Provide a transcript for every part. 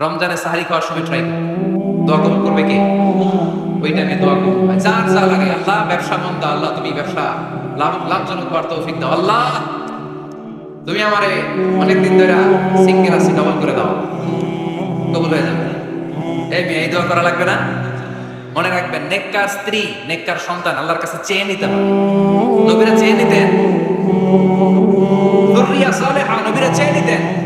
রমজানে সাহারি খাওয়ার সময় ট্রাই দোয়া কবুল করবে কে? ওই টাইমে দোয়া কবুল। যার যা লাগে, আল্লাহ ব্যবসা মন্দ, আল্লাহ তুমি ব্যবসা লাভ, লাভজনক হওয়ার তৌফিক দাও। আল্লাহ, তুমি আমারে অনেকদিন ধরে সিঙ্গেল আছি ডবল করে দাও। কবুল হয়ে যাবে। এই মেয়ে, এই দোয়া করা লাগবে না? মনে রাখবেন, নেককার স্ত্রী, নেককার সন্তান আল্লাহর কাছে চেয়ে নিতে হবে নবীরা চেয়ে নিতেন। নবীরা চেয়ে নিতেন।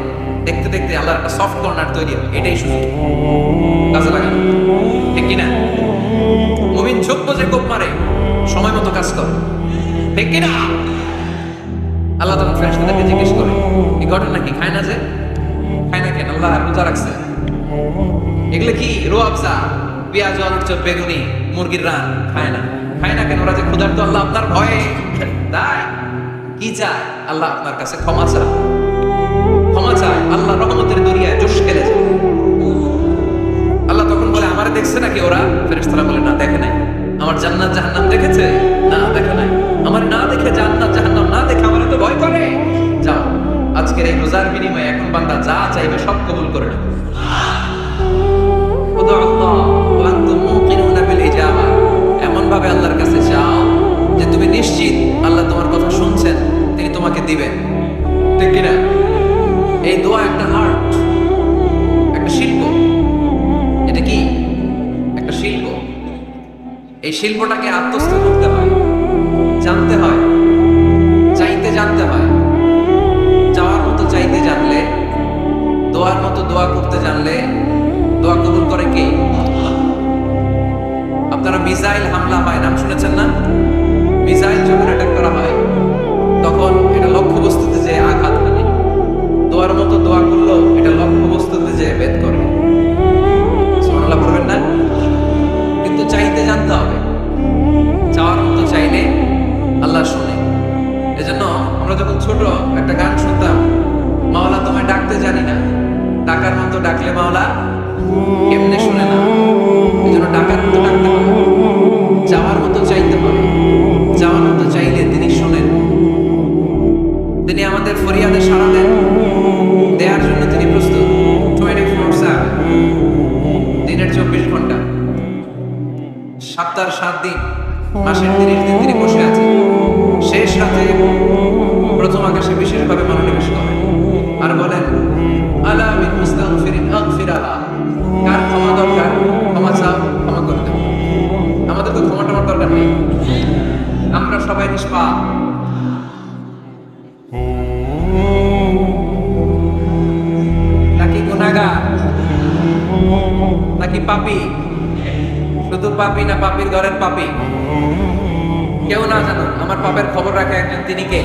দেখতে দেখতে আল্লাহর একটা সফট কর্নার তৈরি হয় এটাই সুযোগ। কাজে লাগানো। ঠিক কিনা? মুমিন ছোট্ট যে কোপ মারে, সময় মতো কাজ করে। ঠিক কিনা? আল্লাহ তখন ফেরেশতাদেরকে জিজ্ঞেস করে, এই ঘটনা কি খায় না যে? খায় না কেন? আল্লাহ রোজা রাখছে। এগুলো কি? রোয়াবজা পেঁয়াজ বেগুনি, মুরগির রান, খায় না। খায় না কেন? ওরা যে ক্ষুধার্ত আল্লাহ আপনার ভয়ে। তাই? কি চায়? আল্লাহ আপনার কাছে ক্ষমা চায়। ক্ষমা চায়, আল্লাহ রহমতের দরিয়ায় জোশ খেলে যায়। আল্লাহ তখন বলে, আমারে দেখছে নাকি ওরা? ফেরেশতারা বলে, না, দেখে নাই। আমার জান্নাত জাহান্নাম দেখেছে? না, দেখে নাই। আমার না দেখে জান্নাত জাহান্নাম না দেখে আমার তো ভয় করে। যাও, আজকের এই রোজার বিনিময়ে এখন বান্দা যা চাইবে সব কবুল করে নেবে। এমন ভাবে আল্লাহর কাছে চাও যে তুমি নিশ্চিত আল্লাহ তোমার কথা শুনছেন, তিনি তোমাকে দিবেন। ঠিক কিনা? এই দোয়া একটা আর্ট একটা শিল্প। এটা কি? একটা শিল্প। এই শিল্পটাকে আত্মস্থ করতে হয়, জানতে হয়, চাইতে জানতে হয়। চাওয়ার মতো চাইতে জানলে, দোয়ার মতো দোয়া করতে জানলে, দোয়া কবুল করে কে? আপনারা মিসাইল হামলা হয়, নাম শুনেছেন না? মিসাইল যখন অ্যাটাক করা হয়, তখন এটা লক্ষ্য বস্তুতে যে আঘাত দোয়ার মতো দোয়া করল এটা লক্ষ্য বস্তুতে যে ভেদ করে। না? কিন্তু চাইতে জানতে হবে, চাওয়ার মতো চাইলে আল্লাহ শুনে। এজন্য আমরা যখন ছোট, একটা গান শুনতাম, মাওলা তোমায় ডাকতে জানি না। ডাকার মতো ডাকলে মাওলা কেমনে শুনে না? এজন্য ডাকার মতো ডাকতে হবে। চাওয়ার মতো চাইতে হবে। চাওয়ার মতো চাইলে তিনি শুনেন। তিনি আমাদের ফরিয়াদে সাড়া দেন। দেওয়ার জন্য তিনি প্রস্তুত। টোয়েন্টি ফোর দিনের চব্বিশ ঘণ্টা। সপ্তাহের সাত দিন। মাসের তিরিশ দিন তিনি বসে আছেন। শেষ রাতে প্রথম আকাশে বিশেষভাবে পাপি না পাপির ঘরের পাপি? কেউ না জানো আমার পাপের খবর রাখে একজন, তিনি কে?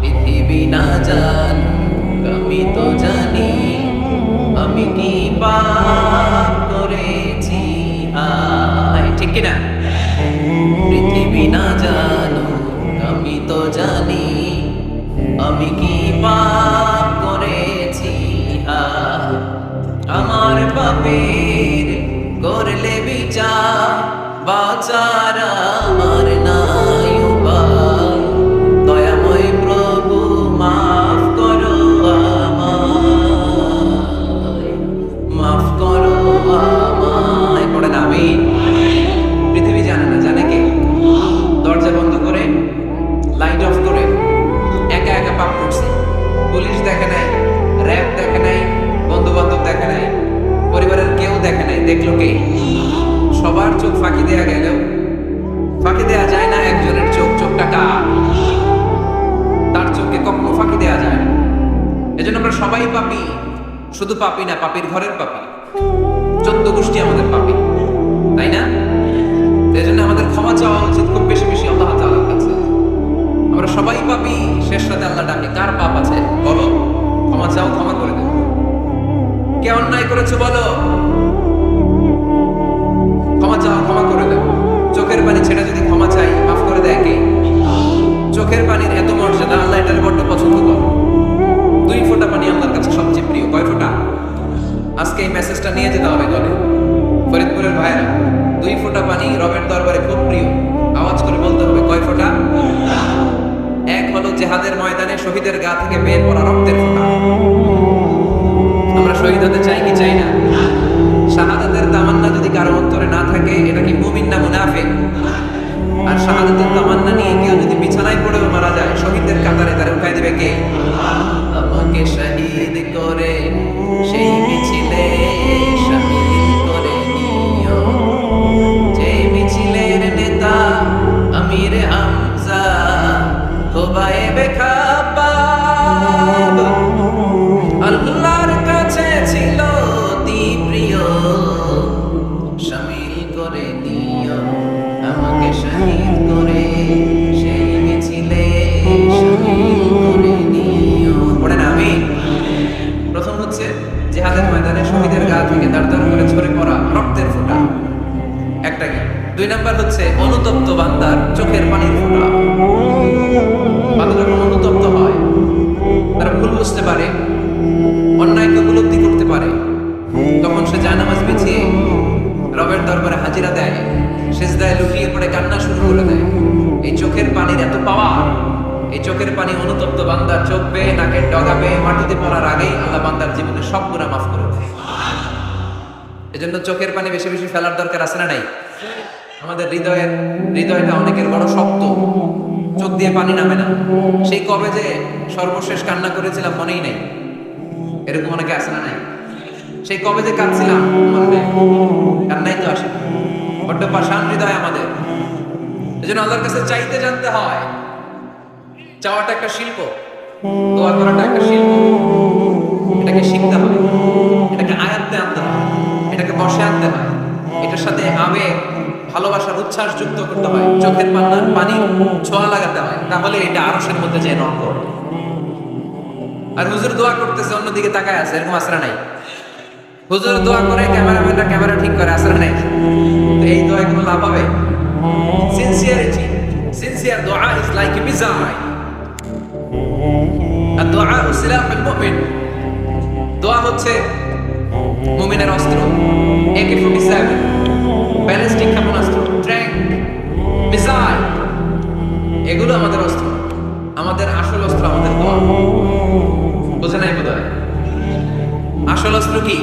পৃথিবী না জান, আমি তো জানি, আমি কি পাপ করেছি ঠিক কি না? পৃথিবী না জানো, আমি তো জানি, আমি কি পাপ করেছি আমার পাপের বাচার পাপি না পাপির ঘরের পাপি? চোদ্দ গোষ্ঠী আমাদের পাপি, তাই না? এই জন্য আমাদের ক্ষমা চাওয়া উচিত, খুব বেশি বেশি আল্লাহ তালার কাছে। আমরা সবাই পাপি, শেষ রাতে আল্লাহ ডাকে, কার পাপ আছে? বলো, ক্ষমা চাও, ক্ষমা করে দেবো কে অন্যায় করেছ বলো? ক্ষমা চাও, ক্ষমা করে দেবো চোখের পানি ছেড়ে যদি ক্ষমা চাই, মাফ করে দেয় কে? চোখের পানির এত মর্যাদা, আল্লাহ এটার বড্ড পছন্দ ব্রিফকেসটা নিয়ে যেতে হবে গলে ফরিদপুরের ভাইরা দুই ফোঁটা পানি রবের দরবারে খুব প্রিয়। আওয়াজ করে বলতে হবে, কয় ফোঁটা? এক হলো জেহাদের ময়দানে শহীদের গা থেকে বের করা রক্তের ফোঁটা। আমরা শহীদ হতে চাই কি চাই না? শাহাদাতের তামান্না যদি কারও অন্তরে না থাকে, এটা কি মুমিন না মুনাফিক? আর শাহাদাতের তামান্না নিয়ে কেউ যদি বিছানায় পড়েও মারা যায়, শহীদদের কাতারে তারা উঠাই দেবে কে? আমাকে শহীদ করে, সেই দুই নাম্বার হচ্ছে অনুতপ্ত বান্দার চোখের পানির ফোঁটা বান্দা যখন অনুতপ্ত হয়, তারা ভুল বুঝতে পারে অন্যায়কে উপলব্ধি করতে পারে। তখন সে জায়নামাজ বিছিয়ে রবের দরবারে হাজিরা দেয়, সেজদায় লুকিয়ে পড়ে কান্না শুরু করে দেয়। এই চোখের পানির এত পাওয়ার, এই চোখের পানি অনুতপ্ত বান্দার চোখ বেয়ে, নাকের ডগা বেয়ে, মাটিতে পড়ার আগেই আল্লাহ বান্দার জীবনে সব গুণা মাফ করে দেয়। এজন্য চোখের পানি বেশি বেশি ফেলার দরকার আছে না নাই? আমাদের হৃদয়ের, হৃদয়টা অনেকের বড় শক্ত। চোখ দিয়ে পানি নামে না। সেই কবে যে সর্বশেষ কান্না করেছিলাম মনেই নেই। এরকম অনেকে আছে না নাই? সেই কবে যে কাঁদছিলাম নেই। কান্নাই তো আসে। বড্ড পাষাণ হৃদয় আমাদের। এজন্য আল্লাহর কাছে চাইতে জানতে হয়, চাওয়াটা একটা শিল্প, দোয়া করাটা একটা শিল্প। এটাকে শিখতে হবে। এটাকে আয়াত্তে আনতে হয় এটাকে বসে আনতে হয় এটার সাথে আবেগ ভালোবাসার উচ্ছ্বাস যুক্ত করতে হয়। চোখের পান্নার পানি ছোঁয়া লাগাতে হয়। তাহলে এটা আরসের মধ্যে যে রং করবে আর হুজুর দোয়া করতেছে, অন্যদিকে তাকায় আছে, এরকম আসরা নাই। হুজুর দোয়া করে, ক্যামেরাম্যানরা ক্যামেরা ঠিক করে আসরা নাই তো এই দোয়া কোনো লাভ হবে? সিনসিয়ারিটি সিনসিয়ার দোয়া ইজ লাইক এ মিজাইল আর দোয়া সিলাফুল মুমিন। দোয়া হচ্ছে মুমিনের অস্ত্র একে ফোর্টি সেভেন ব্যালিস্টিক ক্ষেপণাস্ত্র ট্র্যাঙ্ক মিসাইল, এগুলো আমাদের অস্ত্র। আমাদের আসল অস্ত্র আমাদের দোয়া বোঝে নাই বোধ আসল অস্ত্র কি?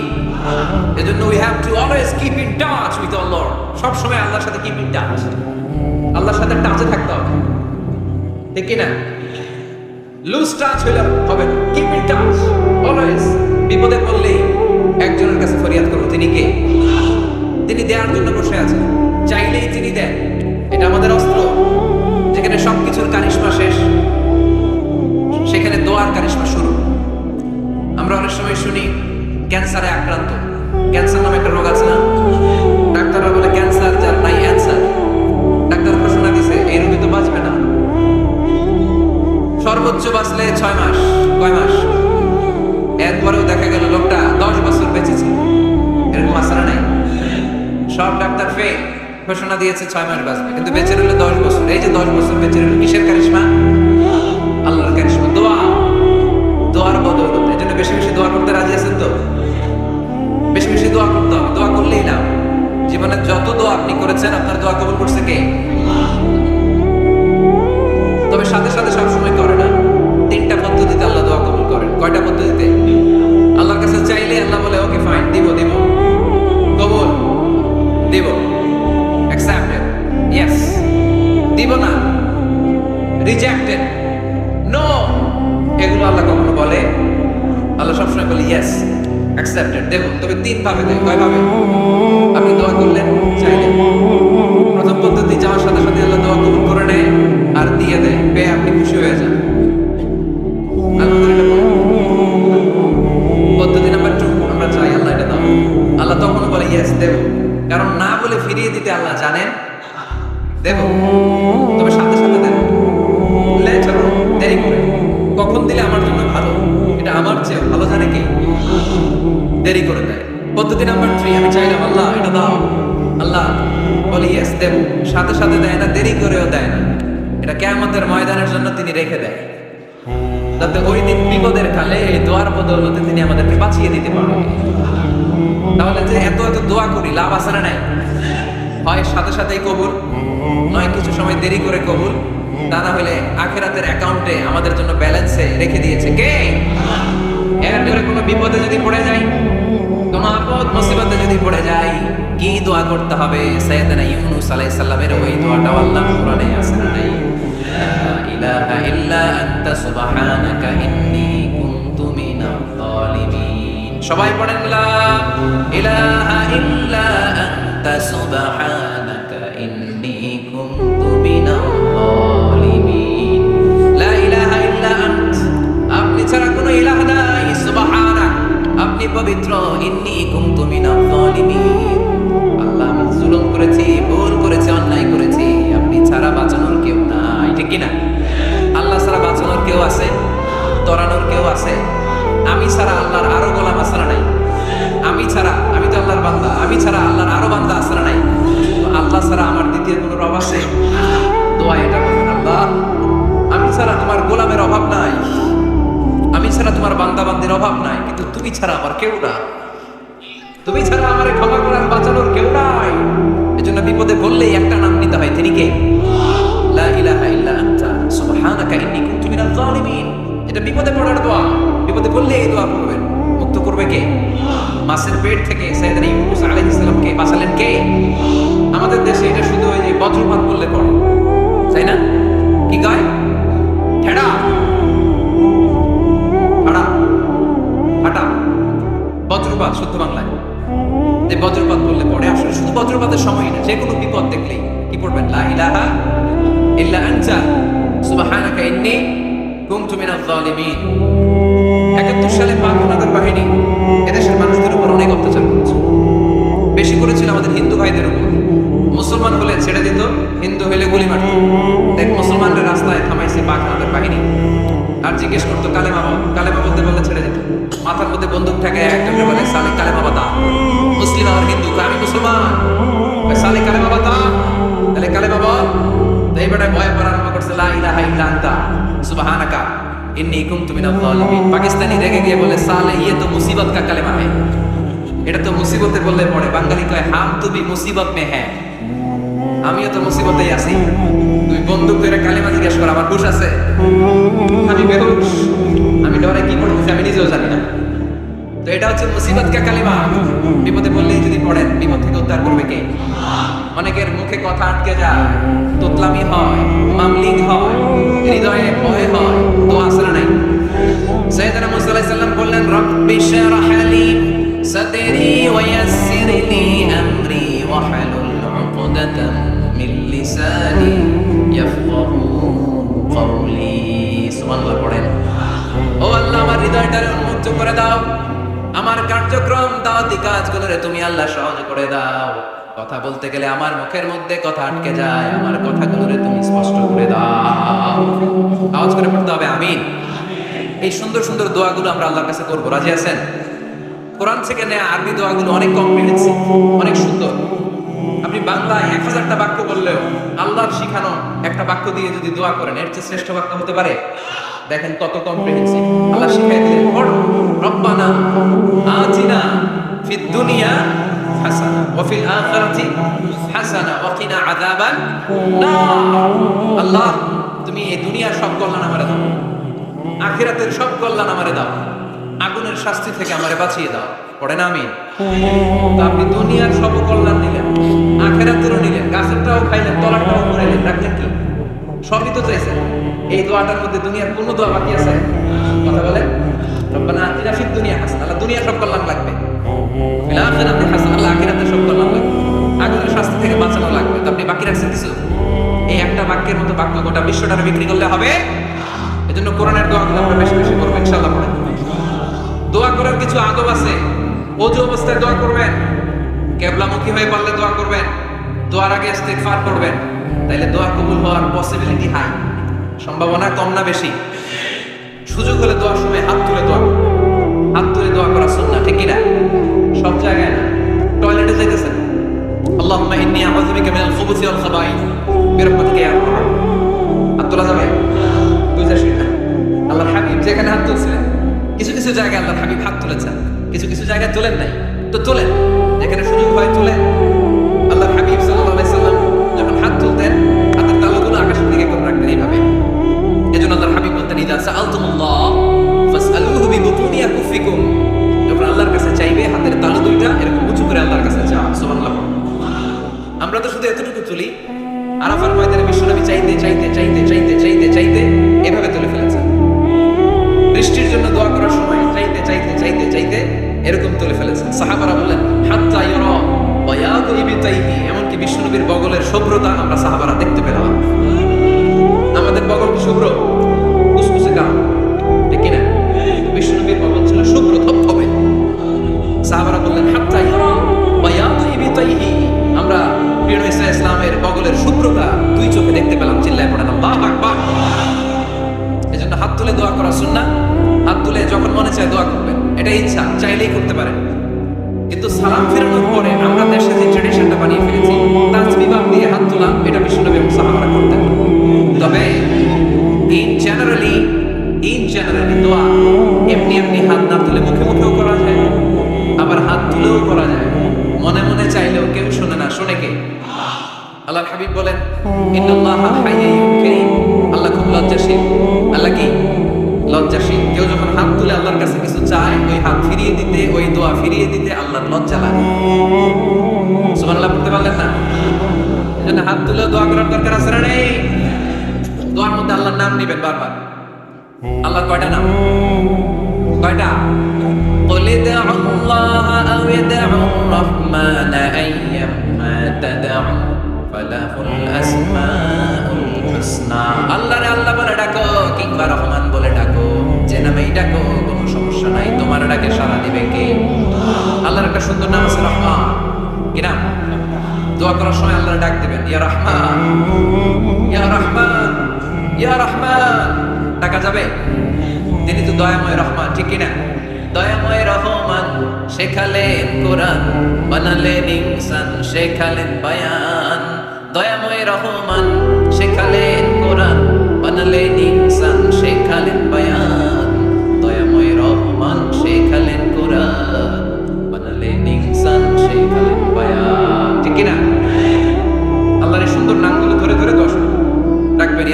এজন্য we have to always keep in touch with Allah সব সময় আল্লাহর সাথে কিপ ইন টাচ আল্লাহর সাথে টাচে থাকতে হবে। ঠিক কি না লুজ টাচ হইলে হবে না। কিপ ইন টাচ অলওয়েজ বিপদে পড়লেই একজনের কাছে ফরিয়াদ করব। তিনি কে? তিনি দেওয়ার জন্য বসে আছেন। চাইলেই তিনি দেন। এটা আমাদের অস্ত্র। যেখানে সবকিছুর কারিশমা শেষ, সেখানে দোয়ার কারিশমা শুরু। আমরা অনেক সময় শুনি, ক্যান্সারে আক্রান্ত। ক্যান্সার নামে একটা রোগ আছে না? ডাক্তাররা বলে ক্যান্সার যার নাই অ্যান্সার। ডাক্তার ঘোষণা দিছে, এই রোগে তো বাঁচবে না। সর্বোচ্চ বাঁচলে ছয় মাস, কয় মাস? এরপরেও দেখা গেল লোকটা দশ বছর বেঁচেছে সব ডাক্তার ফেল। ঘোষণা দিয়েছে ছয় মাস বাঁচবে। কিন্তু বেঁচে রইল দশ বছর। এই যে দশ বছর বেঁচে রইল, কিসের কারিশমা? আল্লাহর কারিশমা, দোয়া। দোয়ার বদৌলত এই জন্য বেশি বেশি দোয়া করতে রাজি আছেন তো? বেশি বেশি দোয়া করতে হবে। দোয়া করলেই না জীবনে যত দোয়া আপনি করেছেন, আপনার দোয়া কবুল করছে কে? তবে সাথে সাথে সবসময় করে না। তিনটা পদ্ধতিতে আল্লাহ দোয়া কবুল করেন। কয়টা পদ্ধতিতে? আল্লাহর কাছে চাইলে আল্লাহ বলে, ওকে ফাইন দিব দিব। দিব। অ্যাকসেপ্টেড ইয়েস দিব না। রিজেক্টেড নো এগুলো আল্লাহ কখনো বলে? আল্লাহ সবসময় বলে ইয়েস অ্যাকসেপ্টেড দেব। তবে তিন ভাবে দেয়। কয় ভাবে? আপনি দোয়া করলেন, চাইলেন। সাথে সাথে দেয় না, দেরি করেও দেয় না। এটা কেয়ামতের ময়দানের জন্য তিনি রেখে দেয়। যাতে ওই দিন বিপদের কালে এই দোয়ার বদৌলতে তিনি আমাদেরকে বাঁচিয়ে দিতে পারেন। তাহলে যে এত এত দোয়া করি, লাভ আছে না নাই? হয় সাথে সাথেই কবুল, নয় কিছু সময় দেরি করে কবুল। তা না হলে আখেরাতের অ্যাকাউন্টে আমাদের জন্য ব্যালেন্সে রেখে দিয়েছে কে? এরপরে কোনো বিপদে যদি পড়ে যাই, কোনো আপদ, মুসিবতে যদি পড়ে যাই কি দোয়া করতে হবে? সাইয়েদনা ইউনুস আলাইহিস সালামের ওই দোয়াটা আল্লাহ কোরআনে আছে না নাই? ইলাহা ইল্লা আনতা সুবহানাকা ইন্নী কুনতু মিনাল জালিমিন সবাই পড়েন লা ইলাহা ইল্লা আনতা সুবহানাকা ইন্নী কুনতু মিনাল জালিমিন লা ইলাহা ইল্লা আন্ত। আপনি ছাড়া কোনো ইলাহ নাই, সুবহানাক। আপনি পবিত্র, ইন্নী কুনতু মিনাল তুমি ছাড়া আমার কেউ না। তুমি ছাড়া আমার ক্ষমা করার বাঁচানোর কেউ নাই। এজন্য বিপদে বললেই একটা নাম নিতে হয়। তিনি কে? এটা বিপদে পড়ার দোয়া। বিপদে পড়লে এই দোয়া করবেন। মুক্ত করবে কে? মাসের পেট থেকে আলাইহিস সালামকে বাঁচালেন কে? আমাদের দেশে এটা শুধু ওই যে বজ্রপাত বললে পড়ে। তাই না? কি গায়? ঠেড়া। বজ্রপাত শুদ্ধ বাংলায়। যে বজ্রপাত বললে পরে আসলে শুধু বজ্রপাতের সময় না, যে কোনো বিপদ দেখলেই কি পড়বেন? ইল্লা সুবহানাকা কুনতু মিনাল জালিমিন 71 সালে বাহিনী এদেশের মানুষদের উপর অনেক অত্যাচার করেছে। বেশি করেছিল আমাদের হিন্দু ভাইদের উপর। মুসলমান হলে ছেড়ে দিত, হিন্দু হলে গুলি মারত। দেখ, মুসলমানরা রাস্তায় থামাইছে পাক বাহিনী। আর জিজ্ঞেস করতো, কালেমা কালেমা বলতে বললে ছেড়ে দিত। মাথার মধ্যে বন্দুক থাকে একজনের সালে কালেমা বাতা মুসলিম আর হিন্দু আমি মুসলমান? সালে কালেমা বাতা তাহলে কালেমা বল তো এই বেটায় ভয় পড়া আরম্ভ করছে, লা ইলাহা সুবহানাকা কুনতু মিনাল জালিমিন পাকিস্তানি রেগে গিয়ে বলে, সালে ইয়ে তো মুসিবত কা কালেমা এটা তো মুসিবতে বললে পড়ে, বাঙালি কয়, হাম তু বি মুসিবত মে হ্যাঁ আমিও তো মুসিবতেই আছি। তুই বন্দুক ধরে কালেমা জিজ্ঞেস কর, আমার হুশ আছে। আমি বেহুশ। আমি ডরে কি করতেছি আমি নিজেও জানি না। তো এটা হচ্ছে মুসিবত কা কালিমা। বিপদে বললেই যদি পড়েন, বিপদ থেকে উদ্ধার করবে কে? অনেকের মুখে কথা আটকে যায়, তোতলামি হয়, মামলিং হয়, হৃদয়ে ভয় হয়, তো আসলে নাই। সৈয়দনা মুসা আলাইহিস সালাম বললেন, রব্বি শরহ লি সাদরি ওয়া ইয়াসসির লি আমরি ওয়া হালুল উকদাতাম মিন লিসানি ইয়াফকাহু কওলি সুবহানাল্লাহ, পড়েন। ও আল্লাহ, আমার হৃদয়টারে উন্মুক্ত করে দাও। আমার কার্যক্রম, দাওয়াতি কাজগুলোরে তুমি আল্লাহ সহজ করে দাও। কথা বলতে গেলে আমার মুখের মধ্যে কথা আটকে যায়, আমার কথাগুলোরে তুমি স্পষ্ট করে দাও। আওয়াজ করে পড়তে হবে, আমিন। এই সুন্দর সুন্দর দোয়াগুলো আমরা আল্লাহর কাছে করব। রাজি আছেন? কোরআন থেকে নেওয়া আরবি দোয়াগুলো অনেক কম্প্রিহেন্সিভ অনেক সুন্দর। আপনি বাংলায় এক হাজারটা বাক্য বললেও আল্লাহর শিখানো একটা বাক্য দিয়ে যদি দোয়া করেন, এর চেয়ে শ্রেষ্ঠ বাক্য হতে পারে? দেখেন কত কম্প্রিহেন্সিভ আল্লাহ শিখাই আতিনা ফিদ দুনিয়া হাসানা ওয়া ফিল আখিরাতি হাসানা ওয়া কিনা আযাবান নার। আল্লাহ, তুমি এই দুনিয়ার সব কল্যাণ আমারে দাও। আখিরাতের সব কল্যাণ আমারে দাও। আগুনের শাস্তি থেকে আমারে বাঁচিয়ে দাও। পড়ে না আমি তো আপনি দুনিয়ার সব কল্যাণ নিলেন, আখেরাতেরও নিলেন, গাছেরটাও খাইলেন তলাটাও করাইলেন রাখলেন কি? সবই তো চাইছেন। এই দোয়াটার মধ্যে দুনিয়ার কোনো দোয়া বাকি আছে? কথা বলেন? রব্বানা আতিনা ফিদ দুনিয়া হাসান। আল্লাহ দুনিয়ার সব কল্যাণ লাগবে। ফিল আখিরাতি হাসান আল্লাহ আখিরাতের সব কল্যাণ লাগবে। আগুনের শাস্তি থেকে বাঁচানো লাগবে। তো আপনি বাকি রাখছেন কিছু? এই একটা বাক্যের মতো বাক্য গোটা বিশ্বটারে বিক্রি করলে হবে? এজন্য কোরআনের দোয়াগুলো আমরা বেশি বেশি করব ইনশাআল্লাহ পড়েন দোয়া করার কিছু আদব আছে। অজু অবস্থায় দোয়া করবেন। কেবলামুখী হয়ে পারলে দোয়া করবেন। দোয়ার আগে ইস্তেগফার করবেন। তাইলে দোয়া কবুল হওয়ার পসিবিলিটি হাই সম্ভাবনা কম না বেশি। সুযোগ হলে দোয়ার সময় হাত তুলে দোয়া। হাত তুলে দোয়া করা সুন্নাহ, ঠিক কি না সব জায়গায় না। টয়লেটে বিকা মিনাল খুবুসি ওয়াল ইয়া হাত তোলা যাবে? শিখা আল্লাহর হাবিব যেখানে হাত তুলছিলেন, কিছু কিছু জায়গায় আল্লাহর হাবিব হাত তুলেছেন। কিছু কিছু জায়গায় তোলেন নাই। তো তোলেন। যেখানে সুযোগ হয় তোলেন। আল্লাহ হাবিব সাল্লাল্লাহু আলাইহি সাল্লাম যখন হাত তুলতেন দোয়া করা সুন্নাহ। হাত তুলে যখন মনে চায় দোয়া করবেন। এটা ইচ্ছা, চাইলেই করতে পারেন। কিন্তু সালাম ফেরানোর পরে আমরা দেশে যে ট্রেডিশনটা বানিয়ে ফেলেছি তাজবিবাব দিয়ে হাত তোলা এটা বিষ্ণুনবী এবং সাহাবারা করতেন। তবে ইন জেনারেলি ইন জেনারেলি দোয়া এমনি এমনি হাত না তুলে মুখে মুখেও করা যায়, আবার হাত তুলেও করা যায়। মনে মনে চাইলেও কেউ শোনে না, শোনে কে? আল্লাহ হাবিব বলেন, ইন্নাল্লাহ হাইয়্যুন কারীম। আল্লাহ খুব লজ্জাশীল। আল্লাহ কি? লজ্জাশীল কেউ যখন হাত তুলে আল্লাহর কাছে কিছু চায় ওই হাত ফিরিয়ে দিতে ওই দোয়া ফিরিয়ে দিতে আল্লাহর লজ্জা লাগে সুবহানাল্লাহ পড়তে পারলেন না এজন্য হাত তুলে দোয়া করার দরকার আছে না নেই দোয়ার মধ্যে আল্লাহর নাম নেবেন বারবার আল্লাহ কয়টা নাম কয়টা قل ادعوا الله أو ادعوا الرحمن أيما تدعوا فله الأسماء الحسنى আল্লাহ রে আল্লাহ বলে ডাকো কিংবা রহমান বলে যে নামেই কোনো সমস্যা নাই। তোমার ডাকে সাড়া দিবে কে? আল্লাহর একটা সুন্দর নাম আছে রহমান। কি নাম? দোয়া করার সময় আল্লাহ ডাক দিবেন, ইয়া রহমান ইয়া রহমান ইয়া রহমান। ডাকা যাবে? তিনি তো দয়াময় রহমান, ঠিক কিনা? দয়াময় রহমান, শেখালেন কোরআন, বানালেন ইনসান, শেখালেন বায়ান। দয়াময় রহমান, শেখালেন কোরআন।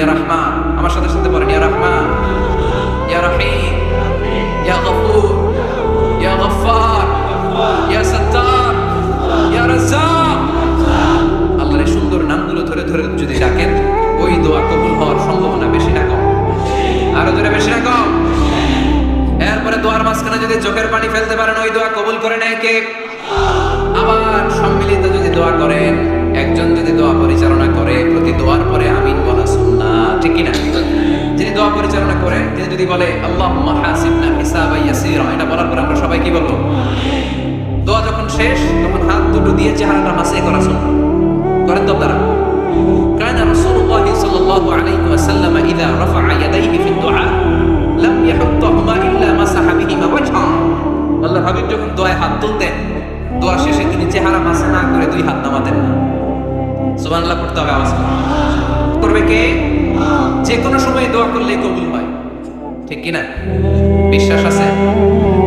ইয়া রহমান, আমার সাথে সাথে বলেন ইয়া রহমান, ইয়া রহিম, ইয়া গফুর, ইয়া গফফার, ইয়া সত্তার, ইয়া রাজ্জাক। আল্লাহর সুন্দর নামগুলো ধরে ধরে যদি ডাকেন, ওই দোয়া কবুল হওয়ার সম্ভাবনা বেশি না কম। আরও ধরে বেশি না কম। এরপরে দোয়ার মাঝখানে যদি চোখের পানি ফেলতে পারেন, ওই দোয়া কবুল করে নেয় কে? আবার সম্মিলিত যদি দোয়া করেন, একজন যদি দোয়া পরিচালনা যদি বলে আল্লাহ হাসিবনা হিসাবা ইয়াসিরা এটা বলার পরে আমরা সবাই কি বলবো দোয়া যখন শেষ তখন হাত দুটো দিয়ে চেহারাটা মাসে করা সুন্না করেন তো তারা كان رسول الله صلى الله عليه وسلم إذا رفع يديه في الدعاء لم يحطهما إلا مسح بهما وجهه আল্লাহ হাবিব যখন দোয়ায় হাত তুলতেন দোয়া শেষে তিনি চেহারা মাসে না করে দুই হাত নামাতেন না সুবহানাল্লাহ পড়তে হবে আওয়াজ করে। করবে কে যে কোনো সময় দোয়া করলে কবুল হয় ঠিক কি না বিশ্বাস আছে?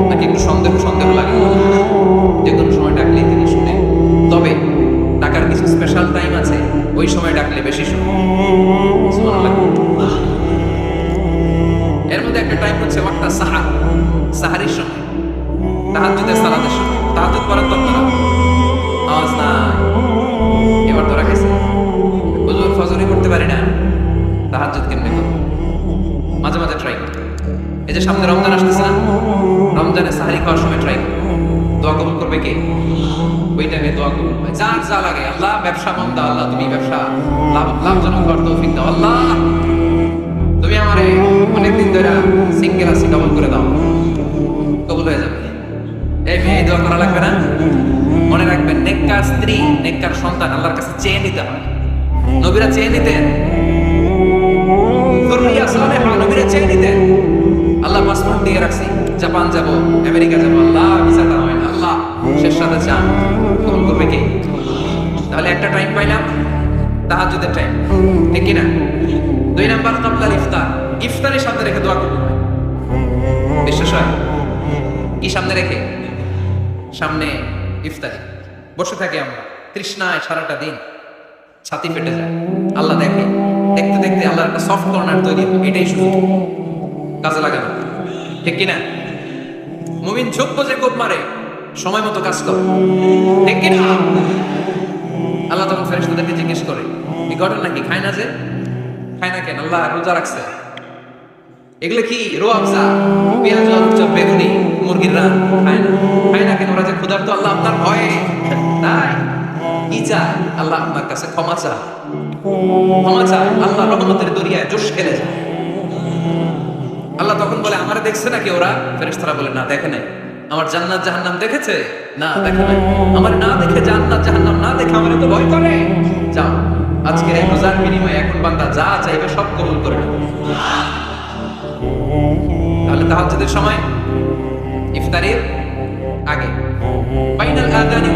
নাকি একটু সন্দেহ সন্দেহ লাগে? যে কোনো সময় ডাকলে তিনি শুনে। তবে ডাকার কিছু স্পেশাল টাইম আছে, ওই সময় ডাকলে বেশি শুনে। এর মধ্যে একটা টাইম হচ্ছে ওয়াক্তা সাহা সাহারির সময়। তাহাজ্জুদের সালাতের সময়। তাহাজ্জুদ পড়ার তো আপনারা আওয়াজ নাই। এবার ধরা গেছে হুজুর ফজরই করতে পারি না। যে সামনে রমজান আসতেছে না রমজানে সাহারি খাওয়ার সময় ট্রাই দোয়া কবুল করবে কে? ওই টাইমে দোয়া কবুল হয় যার যা লাগে, আল্লাহ ব্যবসা মন্দা, আল্লাহ তুমি ব্যবসা লাভ, লাভজনক হওয়ার তৌফিক দাও, আল্লাহ। তুমি আমারে অনেকদিন ধরে সিঙ্গেল আছি ডবল করে দাও। কবুল হয়ে যাবে। এই মেয়ে দোয়া করা লাগবে না? মনে রাখবেন, নেককার স্ত্রী, নেককার সন্তান আল্লাহর কাছে চেয়ে নিতে হয়। নবীরা চেয়ে নিতেন। নবীরা চেয়ে নিতেন। আল্লাহ পাসপোর্ট দিয়ে রাখছি। জাপান যাব, আমেরিকা যাব, আল্লাহ ভিসাটা হয় না, আল্লাহ শেষ সাথে চান। কবুল করবে কি? তাহলে একটা টাইম পাইলাম, তাহাজ্জুদের টাইম ঠিক কি না দুই নাম্বার কাবলাল ইফতার। ইফতারের সামনে রেখে দোয়া করবে বিশ্বাস হয়? কি সামনে রেখে? সামনে ইফতারি। বসে থাকি আমরা, তৃষ্ণায় সারাটা দিন। ছাতি ফেটে যায়। আল্লাহ দেখে। দেখতে দেখতে আল্লাহ একটা সফট কর্নার তৈরি হয়, এটাই সুযোগ। কাজে লাগানো ঠিক কিনা? মুমিন ঝোঁক যে কোপ মারে, সময় মতো কাজ করে। ঠিক কিনা? আল্লাহ তখন ফেরেশতাদেরকে জিজ্ঞেস করে, এই ঘটনা কি খায় না যে? খায় না কেন? আল্লাহ রোজা রাখছে। এগুলো কি রোয়াবজা পেঁয়াজ আলুর বেগুনি, মুরগির রান? খায় না। খায় না কেন? ওরা যে ক্ষুধার্ত, আল্লাহ আপনার ভয়ে। তাই? কি চায়? আল্লাহ আপনার কাছে ক্ষমা চায়। ক্ষমা চায়। আল্লাহ রহমতের দরিয়ায় জোশ খেলে যায়। আল্লাহ তখন বলে, আমারে দেখছে নাকি ওরা? ফেরেশতারা বলে, না, দেখে নাই। আমার জান্নাত জাহান্নাম দেখেছে? না, দেখে নাই। আমার না দেখে জান্নাত জাহান্নাম না দেখে আমারে তো ভয় করে? যাও, আজকের এই রোজার বিনিময়ে এখন বান্দা যা চাইবে সব কবুল করে নেবে। তাহলে তাহাজ্জুদের সময় ইফতারের আগে। ফাইনাল আযানি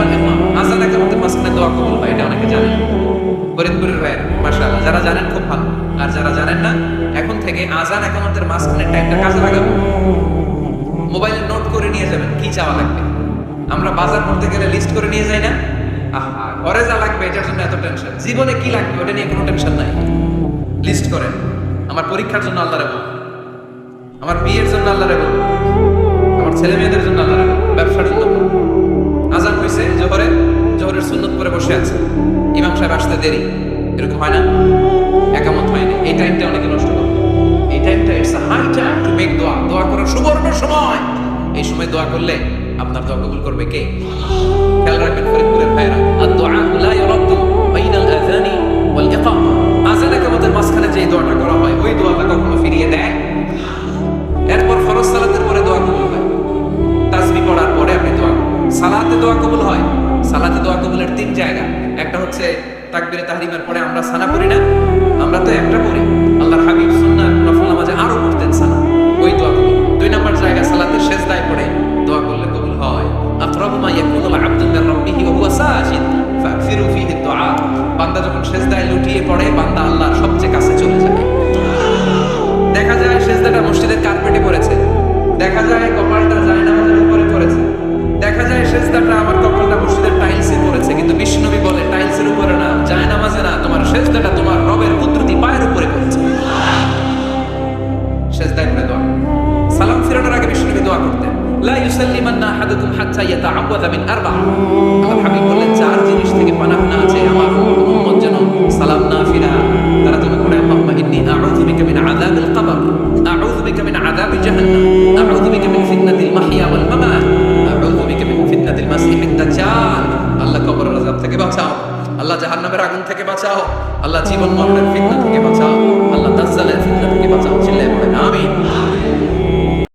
আযান একামতের মাঝখানে টাইমটা কাজে লাগাবো। মোবাইলে নোট করে নিয়ে যাবেন, কি চাওয়া লাগবে? আমরা বাজার করতে গেলে লিস্ট করে নিয়ে যাই না? ঘরে যা লাগবে, এটার জন্য এত টেনশন জীবনে কি লাগবে, ওটা নিয়ে কোনো টেনশন নাই। লিস্ট করেন। আমার পরীক্ষার জন্য আল্লাহ রাখব আমার বিয়ের জন্য আল্লাহ রাখব আমার ছেলে মেয়েদের জন্য আল্লাহ রাখব ব্যবসার জন্য। আজান হয়েছে জোহরে। জোহরের সুন্নত করে বসে আছে। ইমাম সাহেব আসতে দেরি। এরকম হয় না। একামত হয়নি এই টাইমটা অনেকে নষ্ট করে it's high time to make দোয়া দোয়া করার সুবর্ণ সময়। এই সময় দোয়া করলে আপনার দোয়া কবুল করবে কে? খেয়াল রাখবেন ফরিদপুরের ভাইরা আর দোয়া লা ইরাদ্দু বাইনাল আযানি ওয়াল ইকামা। আযান একামতের মাঝখানে যে দোয়াটা করা হয়, ওই দোয়াটা কখনো ফিরিয়ে দেয়। এরপর ফরজ সালাতের পরে দোয়া কবুল হয়। তাসবি পড়ার পরে আপনি দোয়া সালাতে দোয়া কবুল হয়। সালাতে দোয়া কবুলের তিন জায়গা। একটা হচ্ছে তাকবিরে তাহরিমের পরে আমরা সানা পড়ি না। আমরা তো একটা পড়ি আল্লাহর হাবিব সেজদায় লুটিয়ে পড়ে, বান্দা আল্লাহর সবচেয়ে কাছে চলে যায়। দেখা যায় সেজদাটা মসজিদের কার্পেটে পড়েছে। দেখা যায়